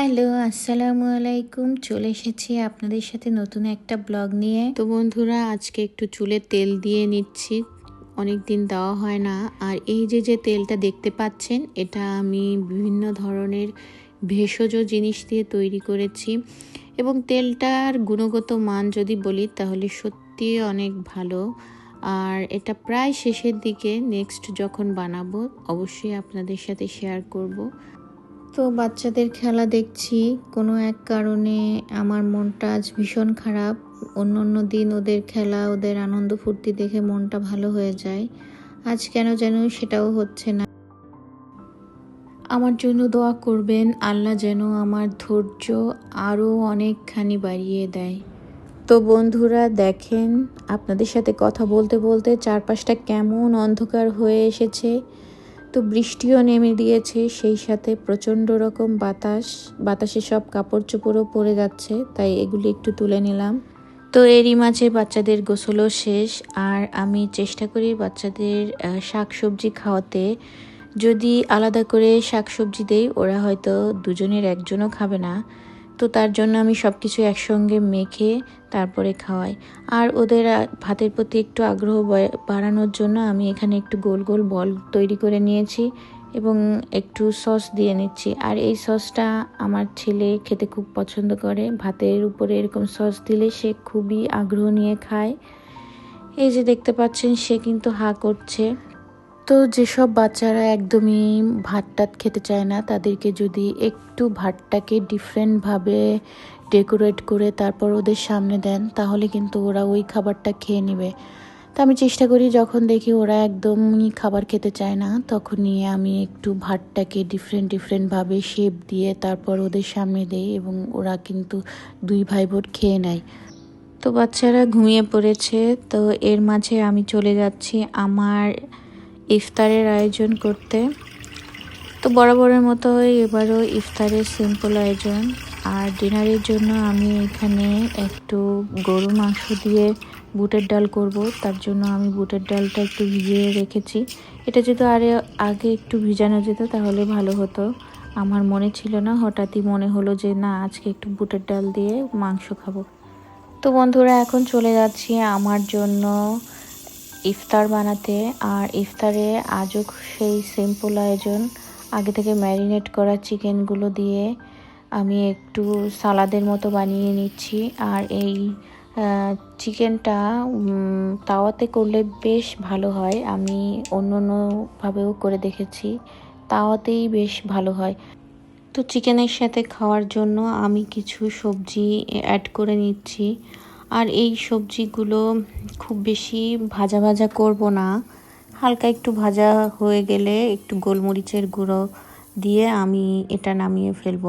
Hello আসসালামু আলাইকুম চলে এসেছি আপনাদের সাথে নতুন একটা ব্লগ নিয়ে। তো বন্ধুরা, আজকে একটু চুলে তেল দিয়ে নিচ্ছি। অনেক দিন দেওয়া হয় না। আর এই যে যে তেলটা দেখতে পাচ্ছেন, এটা আমি বিভিন্ন ধরনের ভেষজ জিনিস দিয়ে তৈরি করেছি। এবং তেলটার গুণগত মান যদি বলি, তাহলে সত্যি অনেক ভালো। আর এটা প্রায় শেষের দিকে নেক্সট যখন বানাবো, অবশ্যই আপনাদের সাথে শেয়ার করব। তো বাচ্চাদের খেলা দেখছি। কোনো এক কারণে আমার মনটা আজ ভীষণ খারাপ। অন্য অন্য দিন ওদের খেলা, ওদের আনন্দ ফুর্তি দেখে মনটা ভালো হয়ে যায়। আজ কেন যেন সেটাও হচ্ছে না। আমার জন্য দোয়া করবেন, আল্লাহ যেন আমার ধৈর্য আরও অনেকখানি বাড়িয়ে দেয়। তো বন্ধুরা, দেখেন আপনাদের সাথে কথা বলতে বলতে চারপাশটা কেমন অন্ধকার হয়ে এসেছে। তো বৃষ্টিও নেমে দিয়েছে, সেই সাথে প্রচণ্ড রকম বাতাস, বাতাসে সব কাপড় চোপড়ও পড়ে যাচ্ছে, তাই এগুলি একটু তুলে নিলাম। তো এরই মাঝে বাচ্চাদের গোসলও শেষ, আর আমি চেষ্টা করি বাচ্চাদের শাক সবজি খাওয়াতে। যদি আলাদা করে শাক সবজি দেই, ওরা হয়তো দুজনের একজনও খাবে না। তো তার জন্য আমি সব কিছু একসঙ্গে মেখে তারপরে খাওয়াই। আর ওদের ভাতের প্রতি একটু আগ্রহ বাড়ানোর জন্য আমি এখানে একটু গোল গোল বল তৈরি করে নিয়েছি এবং একটু সস দিয়ে নিচ্ছি। আর এই সসটা আমার ছেলে খেতে খুব পছন্দ করে। ভাতের উপরে এরকম সস দিলে সে খুবই আগ্রহ নিয়ে খায়। এই যে দেখতে পাচ্ছেন, সে কিন্তু হা করছে। তো যেসব বাচ্চারা একদমই ভাত টাত খেতে চায় না, তাদেরকে যদি একটু ভাতটাকে ডিফারেন্টভাবে ডেকোরেট করে তারপর ওদের সামনে দেন, তাহলে কিন্তু ওরা ওই খাবারটা খেয়ে নেবে। তো আমি চেষ্টা করি যখন দেখি ওরা একদমই খাবার খেতে চায় না, তখন নিয়ে আমি একটু ভাতটাকে ডিফারেন্ট ডিফারেন্টভাবে শেপ দিয়ে তারপর ওদের সামনে দিই এবং ওরা কিন্তু দুই ভাই বোন খেয়ে নেয়। তো বাচ্চারা ঘুমিয়ে পড়েছে, তো এর মাঝে আমি চলে যাচ্ছি আমার ইফতারের আয়োজন করতে। তো বরাবরের মতো এবারও ইফতারের সিম্পল আয়োজন। আর ডিনারের জন্য আমি এখানে একটু গরু মাংস দিয়ে বুটের ডাল করব। তার জন্য আমি বুটের ডালটা একটু ভিজিয়ে রেখেছি। এটা যদি আরে আগে একটু ভিজানো যেত তাহলে ভালো হতো। আমার মনে ছিল না, হঠাৎই মনে হলো যে না, আজকে একটু বুটের ডাল দিয়ে মাংস খাব। তো বন্ধুরা, এখন চলে যাচ্ছি আমার জন্য ইফতার বানাতে, আর ইফতারে আজও সেই সিম্পল আয়োজন। আগে থেকে ম্যারিনেট করা চিকেনগুলো দিয়ে আমি একটু সালাদের মতো বানিয়ে নিচ্ছি। আর এই চিকেনটা তাওয়াতে করলে বেশ ভালো হয়। আমি অন্য অন্যভাবেও করে দেখেছি। তাওয়াতেই বেশ ভালো হয়। তো চিকেনের সাথে খাওয়ার জন্য আমি কিছু সবজি অ্যাড করে নিচ্ছি। আর এই সবজিগুলো খুব বেশি ভাজা ভাজা করব না। হালকা একটু ভাজা হয়ে গেলে একটু গোলমরিচের গুঁড়ো দিয়ে আমি এটা নামিয়ে ফেলব।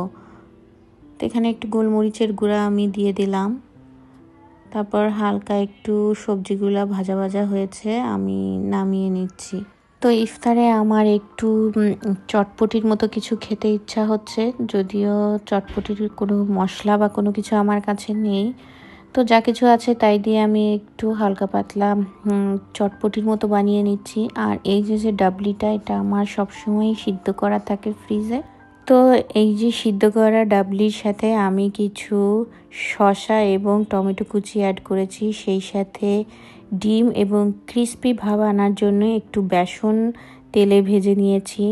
তো এখানে একটু গোলমরিচের গুঁড়া আমি দিয়ে দিলাম। তারপর হালকা একটু সবজিগুলা ভাজা ভাজা হয়েছে, আমি নামিয়ে নিচ্ছি। তো ইফতারে আমার একটু চটপটির মতো কিছু খেতে ইচ্ছা হচ্ছে, যদিও চটপটির কোনো মশলা বা কোনো কিছু আমার কাছে নেই। তো যা কিছু আছে তাই দিয়ে আমি একটু হালকা পাতলা চটপটির মতো বানিয়ে নিচ্ছি। আর এই যে যে ডাবলিটা, এটা আমার সবসময়ই সিদ্ধ করা থাকে ফ্রিজে। তো এই যে সিদ্ধ করা ডাবলির সাথে আমি কিছু শসা এবং টমেটো কুচি অ্যাড করেছি। সেই সাথে ডিম এবং ক্রিস্পি ভাব আনার জন্য একটু বেসন তেলে ভেজে নিয়েছি।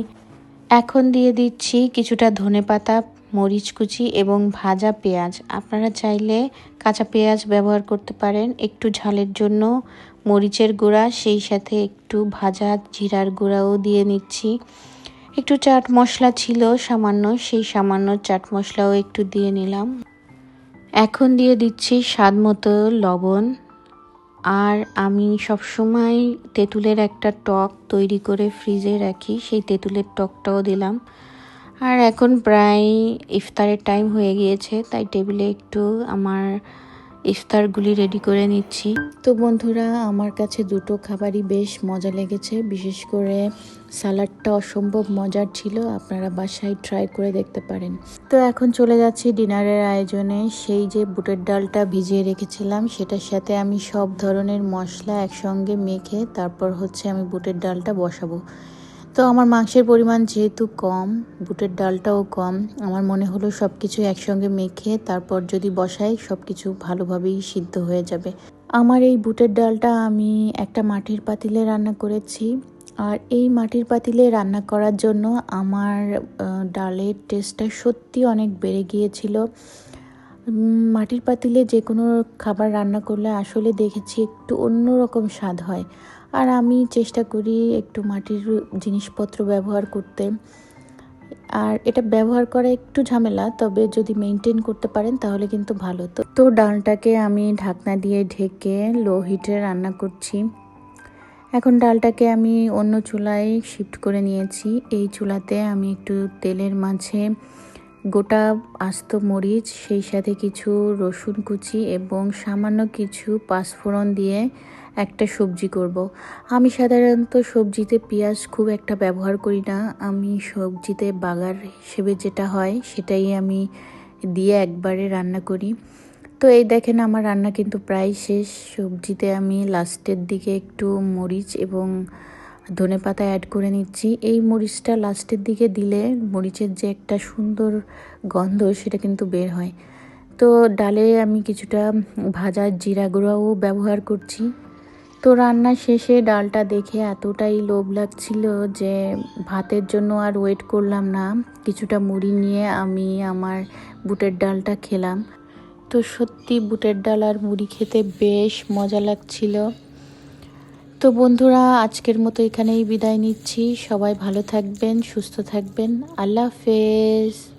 এখন দিয়ে দিচ্ছি কিছুটা ধনে পাতা মরিচ কুচি এবং ভাজা পেঁয়াজ। আপনারা চাইলে কাঁচা পেঁয়াজ ব্যবহার করতে পারেন। একটু ঝালের জন্য মরিচের গুঁড়া, সেই সাথে একটু ভাজা জিরার গুঁড়াও দিয়ে নিচ্ছি। একটু চাট মশলা ছিল সামান্য, সেই সামান্য চাট মশলাও একটু দিয়ে নিলাম। এখন দিয়ে দিচ্ছি স্বাদ মতো লবণ। আর আমি সবসময় তেঁতুলের একটা টক তৈরি করে ফ্রিজে রাখি, সেই তেঁতুলের টকটাও দিলাম। আর এখন প্রায় ইফতারের টাইম হয়ে গিয়েছে, তাই টেবিলে একটু আমার ইফতারগুলি রেডি করে নিচ্ছি। তো বন্ধুরা, আমার কাছে দুটো খাবারই বেশ মজা লেগেছে। বিশেষ করে স্যালাডটা অসম্ভব মজার ছিল, আপনারা বাসায় ট্রাই করে দেখতে পারেন। তো এখন চলে যাচ্ছি ডিনারের আয়োজনে। সেই যে বুটের ডালটা ভিজিয়ে রেখেছিলাম, সেটার সাথে আমি সব ধরনের মশলা একসঙ্গে মেখে তারপর হচ্ছে আমি বুটের ডালটা বসাবো। তো আমার মাংসের পরিমাণ যেহেতু কম, বুটের ডালটাও কম, আমার মনে হলো সব কিছু একসঙ্গে মেখে তারপর যদি বসাই সব কিছু ভালোভাবেই সিদ্ধ হয়ে যাবে। আমার এই বুটের ডালটা আমি একটা মাটির পাতিলে রান্না করেছি। আর এই মাটির পাতিলে রান্না করার জন্য আমার ডালের টেস্টটা সত্যি অনেক বেড়ে গিয়েছিল। মাটির পাতিলে যে কোনো খাবার রান্না করলে আসলে দেখেছি একটু অন্যরকম স্বাদ হয়। আর আমি চেষ্টা করি একটু মাটির জিনিসপত্র ব্যবহার করতে। আর এটা ব্যবহার করা একটু ঝামেলা, তবে যদি মেনটেন করতে পারেন তাহলে কিন্তু ভালো। তো তো ডালটাকে আমি ঢাকনা দিয়ে ঢেকে লো হিটে রান্না করছি। এখন ডালটাকে আমি অন্য চুলায় শিফট করে নিয়েছি। এই চুলাতে আমি একটু তেলের মাঝে গোটা আস্ত মরিচ, সেই সাথে কিছু রসুন কুচি এবং সামান্য কিছু পাঁচফোড়ন দিয়ে একটা সবজি করব। আমি সাধারণত সবজিতে পেঁয়াজ খুব একটা ব্যবহার করি না। আমি সবজিতে বাগার হিসেবে যেটা হয় সেটাই আমি দিয়ে একবারে রান্না করি। তো এই দেখেন আমার রান্না কিন্তু প্রায় শেষ। সবজিতে আমি লাস্টের দিকে একটু মরিচ এবং ধনে পাতা অ্যাড করে নিচ্ছি। এই মরিচটা লাস্টের দিকে দিলে মরিচের যে একটা সুন্দর গন্ধ সেটা কিন্তু বের হয়। তো ডালে আমি কিছুটা ভাজা জিরা গুঁড়াও ব্যবহার করছি। তো রান্না শেষে ডালটা দেখে এতটাই লোভ লাগছিল যে ভাতের জন্য আর ওয়েট করলাম না। কিছুটা মুড়ি নিয়ে আমি আমার বুটের ডালটা খেলাম। তো সত্যি বুটের ডাল আর মুড়ি খেতে বেশ মজা লাগছিল। তো বন্ধুরা, আজকের মতো এখানেই বিদায় নিচ্ছি। সবাই ভালো থাকবেন, সুস্থ থাকবেন। আল্লাহ হাফেজ।